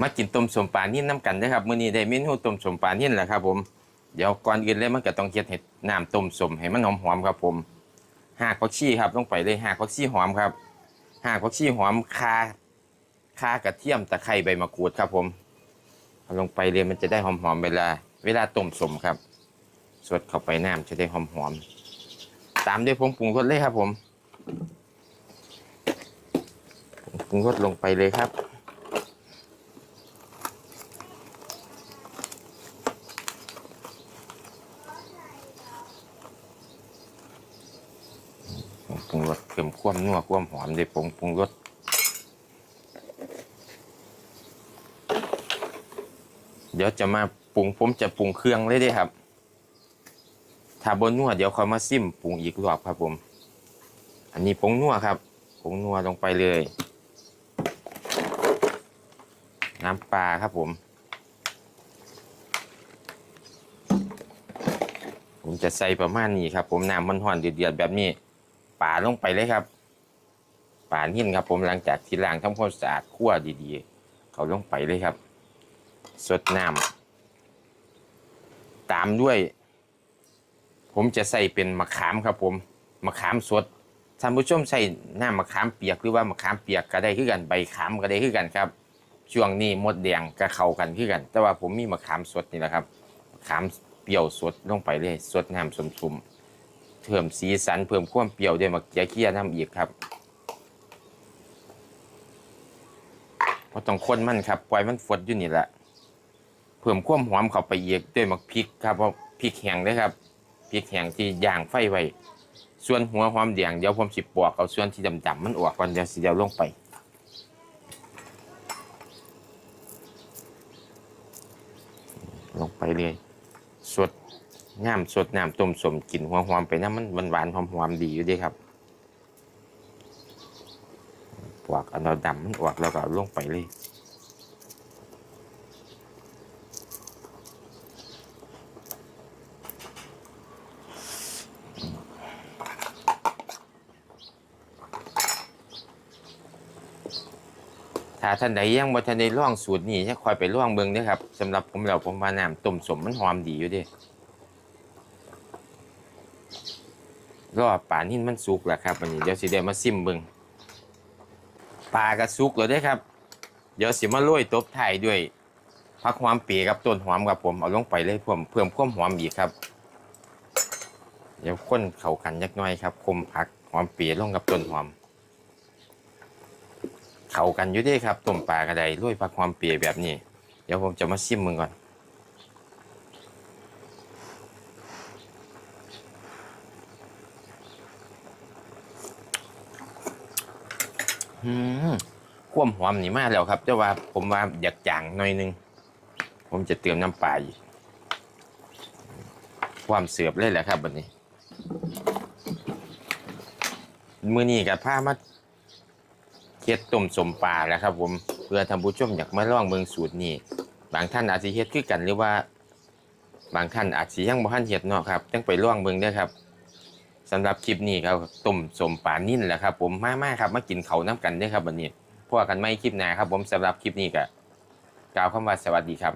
มากินต้มสมปลานิ่นน้ำกันนะครับมื้อนี้ได้เมนูต้มสมปลานิ่นแหละครับ ผมเดี๋ยวก่อนอื่นเลยมันก็ต้องเฮ็ดเห็ดน้ำต้มสมให้มันหอมๆครับ ผมหากผักชีครับลงไปเลยหากผักชีหอมครับหากผักชีหอมคาคากระเทียมตะไคร้ใบมะกรูดครับ ผมเอาลงไปเลยมันจะได้หอมๆเวลา เวลาต้มสมครับสดเข้าไปน้ำจะได้หอมๆตามด้วยผงปรุงรสเลยครับ ผมปรุงรสลงไปเลยครับ ปรุงรสเพิ่มความนัวความหอมด้วยผงปรุงรสเดี๋ยวจะมาปรุงผมจะปรุงเครื่องเลยด้ครับ ถ้าบนนัวเดี๋ยวเขามาซิมปรุงอีกรอบครับผม อันนี้ผงนัวครับ ผงนัวลงไปเลย น้ำปลาครับผม ผมจะใส่ประมาณนี้ครับ ผมน้ำมันห่อนเดือดๆแบบนี้ ป่าลงไปเลยครับ ป่านิ่นครับ ผมหลังจากที่ล้างทำความสะอาดคั่วดีๆ เขาลงไปเลยครับ สดน้ำตามด้วย ผมจะใส่เป็นมะขามครับ ผมมะขามสดท่านผู้ชมใส่หน้ำมะขามเปียกหรือว่ามะขามเปียกก็ได้คือกันใบขามก็ได้คือกันครับ ช่วงนี้มดแดงก็เข้ากันคือกัน แต่ว่าผมมีมะขามสดนี่แหละครับมะขามเปรี้ยวสดลงไปเลยสดน้ำสุ่มๆ เพิ่มสีสันเพิ่มความเปรี้ยวด้วยมะเขือเคี่ยน้ำอีกครับเพราะต้องคนมันครับปล่อยมันฟดอยู่นี่แหละเพิ่มความหอมเข้าไปอีกด้วยมะพริกครับเพราะพริกแห้งเด้ครับพริกแห้งที่ย่างไฟไว้ส่วนหัวหอมแดงเดี๋ยวผมสิปอกเอาส่วนที่ดำๆมันออกก่อนเดี๋ยวสิเดี๋ยวลงไปลงไปเลย น้ำสดน้ำต้มสมกลิ่นหัวหอมไปน้ำมันมันหวานหอมหอมๆดีอยู่ดีครับปวกอันเราดำมันออกแล้วก็ลงไปเลยถ้าท่านใดยังบ่ทันได้ล่องสูตรนี้จะคอยไปล่องเบิ่งเด้อครับสำหรับผมแล้วผมว่าน้ำต้มสมมันหอมดีอยู่เด้ รอป่านิ่นมันสุกแล้วครับวันนี้เดี๋ยวสิได้มาซิมเบิงปลากระสุกแล้วด้ครับ เดี๋ยวสิมาโรยตบไทยด้วยผักหอมเปียกับต้นหอมครับผมเอาลงไปเลยเพิ่มเพิ่มความหอมอีกครับ เดี๋ยวข้นเข้ากันยักหน้อยครับคมผักหอมเปียลงกับต้นหอม เข้ากันอยู่ด้วยครับต้มปลากระไดโรยผักหอมเปียแบบนี้ เดี๋ยวผมจะมาซิมมึงก่อน อืมความหอมนี่มากแล้วครับ แต่ว่าผมว่าอยากจางหน่อยนึง ผมจะเติมน้ำปลาอีกความเสือบเลยแหละครับวันนี้ มือนี้กับผ้ามาเฮ็ดต้มสมปลาแล้วครับ ผมเพื่อทำผู้ชมอยากมาลองเมืองสูตรนี้บางท่านอาจจะเฮ็ดคือกันหรือว่า บางท่านอาจจะยังบ่ทันเฮ็ดเนาะครับต้องไปลองเบิ่งเด้ครับำหรับคลิปนี้ครับต้มสมปานิ่นแหละครับ ผมมามาครับมากินเขาน้ำกันด้วยครับวันนี้พวกกันไม่คลิปหน้าครับ ผมสำหรับคลิปนี้ก็กล่าวคำว่าสวัสดีครับ